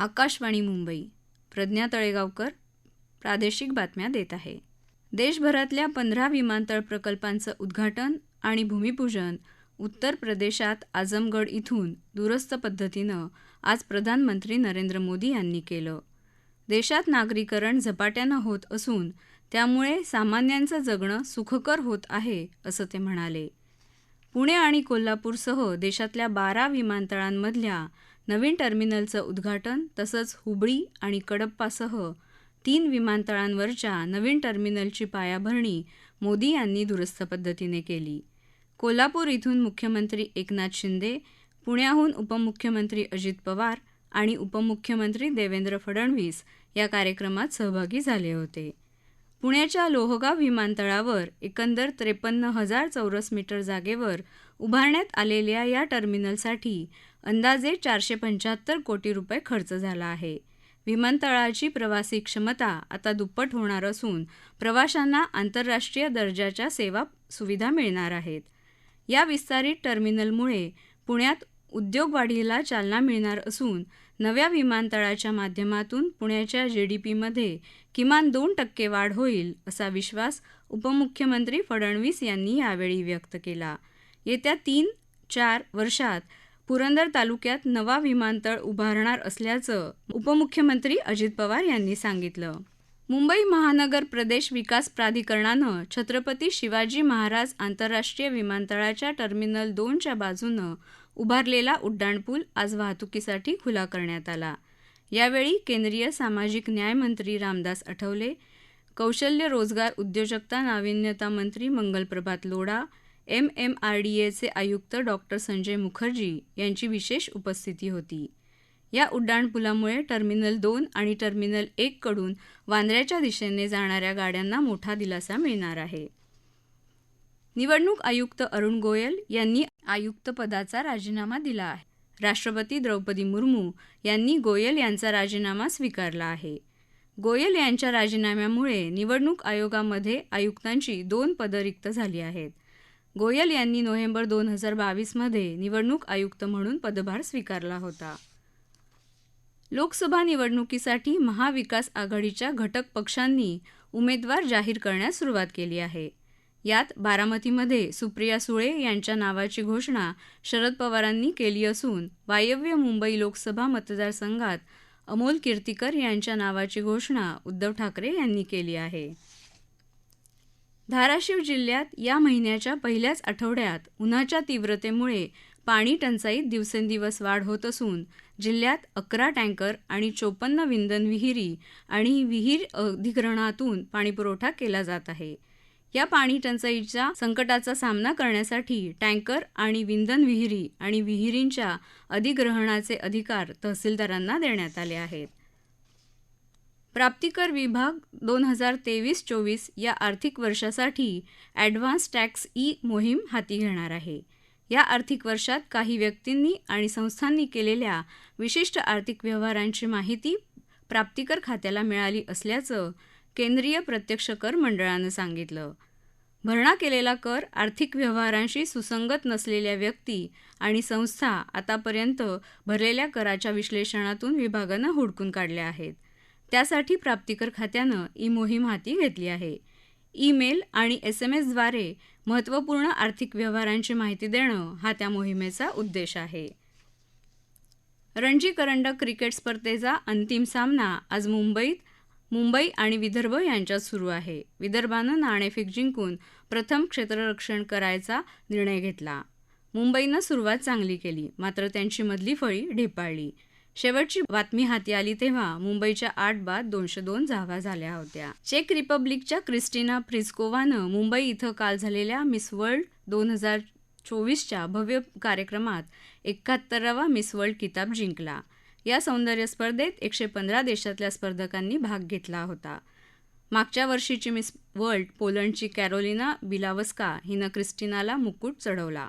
आकाशवाणी मुंबई. प्रज्ञा तळेगावकर प्रादेशिक बातम्या देत आहे. देशभरातल्या पंधरा विमानतळ प्रकल्पांचं उद्घाटन आणि भूमिपूजन उत्तर प्रदेशात आझमगड इथून दूरस्थ पद्धतीनं आज प्रधानमंत्री नरेंद्र मोदी यांनी केलं. देशात नागरीकरण झपाट्यानं होत असून त्यामुळे सामान्यांचं जगणं सुखकर होत आहे असं ते म्हणाले. पुणे आणि कोल्हापूरसह देशातल्या बारा विमानतळांमधल्या नवीन टर्मिनलचं उद्घाटन तसंच हुबळी आणि कडप्पासह तीन विमानतळांवरच्या नवीन टर्मिनलची पायाभरणी मोदी यांनी दूरस्थ पद्धतीने केली. कोल्हापूर इथून मुख्यमंत्री एकनाथ शिंदे पुण्याहून उपमुख्यमंत्री अजित पवार आणि उपमुख्यमंत्री देवेंद्र फडणवीस या कार्यक्रमात सहभागी झाले होते. पुण्याच्या लोहगाव विमानतळावर एकंदर त्रेपन्न हजार चौरस मीटर जागेवर उभारण्यात आलेल्या या टर्मिनलसाठी अंदाजे चारशे पंच्याहत्तर कोटी रुपये खर्च झाला आहे. विमानतळाची प्रवासी क्षमता आता दुप्पट होणार असून प्रवाशांना आंतरराष्ट्रीय दर्जाच्या सेवा सुविधा मिळणार आहेत. या विस्तारित टर्मिनलमुळे पुण्यात उद्योगवाढीला चालना मिळणार असून नव्या विमानतळाच्या माध्यमातून पुण्याच्या जी डी पीमध्ये किमान दोन टक्के वाढ होईल असा विश्वास उपमुख्यमंत्री फडणवीस यांनी यावेळी व्यक्त केला. येत्या तीन चार वर्षात पुरंदर तालुक्यात नवा विमानतळ उभारणार असल्याचं उपमुख्यमंत्री अजित पवार यांनी सांगितलं. मुंबई महानगर प्रदेश विकास प्राधिकरणानं छत्रपती शिवाजी महाराज आंतरराष्ट्रीय विमानतळाच्या टर्मिनल दोनच्या बाजूनं उभारलेला उड्डाणपूल आज वाहतुकीसाठी खुला करण्यात आला. यावेळी केंद्रीय सामाजिक न्याय मंत्री रामदास आठवले कौशल्य रोजगार उद्योजकता नाविन्यता मंत्री Mangalprabhat Lodha M M R D एचे आयुक्त डॉक्टर संजय मुखर्जी यांची विशेष उपस्थिती होती. या उड्डाणपुलामुळे टर्मिनल दोन आणि टर्मिनल एककडून वांद्र्याच्या दिशेने जाणाऱ्या गाड्यांना मोठा दिलासा मिळणार आहे. निवडणूक आयुक्त अरुण गोयल यांनी आयुक्तपदाचा राजीनामा दिला आहे. राष्ट्रपती द्रौपदी मुर्मू यांनी गोयल यांचा राजीनामा स्वीकारला आहे. गोयल यांच्या राजीनाम्यामुळे निवडणूक आयोगामध्ये आयुक्तांची दोन पदं रिक्त झाली आहेत. गोयल यांनी नोव्हेंबर दोन हजार बावीसमध्ये निवडणूक आयुक्त म्हणून पदभार स्वीकारला होता. लोकसभा निवडणुकीसाठी महाविकास आघाडीच्या घटक पक्षांनी उमेदवार जाहीर करण्यास सुरुवात केली आहे. यात बारामतीमध्ये सुप्रिया सुळे यांच्या नावाची घोषणा शरद पवारांनी केली असून वायव्य मुंबई लोकसभा मतदारसंघात अमोल कीर्तीकर यांच्या नावाची घोषणा उद्धव ठाकरे यांनी केली आहे. धाराशिव जिल्ह्यात या महिन्याच्या पहिल्याच आठवड्यात उन्हाच्या तीव्रतेमुळे पाणी टंचाईत दिवसेंदिवस वाढ होत असून जिल्ह्यात अकरा टँकर आणि चोपन्न विंधन विहिरी आणि विहीर अधिग्रहणातून पाणीपुरवठा केला जात आहे. या पाणी टंचाईच्या संकटाचा सामना करण्यासाठी टँकर आणि विंधन विहिरी आणि विहिरींच्या अधिग्रहणाचे अधिकार तहसीलदारांना देण्यात आले आहेत. प्राप्तिकर विभाग दोन हजार तेवीस चोवीस या आर्थिक वर्षासाठी ॲडव्हान्स टॅक्स ई मोहीम हाती घेणार आहे. या आर्थिक वर्षात काही व्यक्तींनी आणि संस्थांनी केलेल्या विशिष्ट आर्थिक व्यवहारांची माहिती प्राप्तिकर खात्याला मिळाली असल्याचं केंद्रीय प्रत्यक्ष कर मंडळानं सांगितलं. भरणा केलेला कर आर्थिक व्यवहारांशी सुसंगत नसलेल्या व्यक्ती आणि संस्था आतापर्यंत भरलेल्या कराच्या विश्लेषणातून विभागानं हुडकून काढल्या आहेत. त्यासाठी प्राप्तिकर खात्यानं ई मोहीम हाती घेतली आहे. ईमेल आणि एस एम एसद्वारे महत्त्वपूर्ण आर्थिक व्यवहारांची माहिती देणं हा त्या मोहिमेचा उद्देश आहे. रणजी करंडक क्रिकेट स्पर्धेचा अंतिम सामना आज मुंबईत मुंबई आणि विदर्भ यांच्यात सुरू आहे. विदर्भानं नाणेफेक जिंकून प्रथम क्षेत्ररक्षण करायचा निर्णय घेतला. मुंबईनं सुरुवात चांगली केली मात्र त्यांची मधली फळी ढेपाळली. शेवटची बातमी हाती आली तेव्हा मुंबईच्या आठ बाद दोनशे दोन धावा झाल्या होत्या. चेक रिपब्लिकच्या क्रिस्टिना फ्रिस्कोवानं मुंबई इथं काल झालेल्या मिस वर्ल्ड दोन हजार चोवीसच्या भव्य कार्यक्रमात एकाहत्तरावा मिस वर्ल्ड किताब जिंकला. या सौंदर्य स्पर्धेत एकशे पंधरा देशातल्या स्पर्धकांनी भाग घेतला होता. मागच्या वर्षीची मिस वर्ल्ड पोलंडची कॅरोलिना बिलावस्का हिनं क्रिस्टिनाला मुकुट चढवला.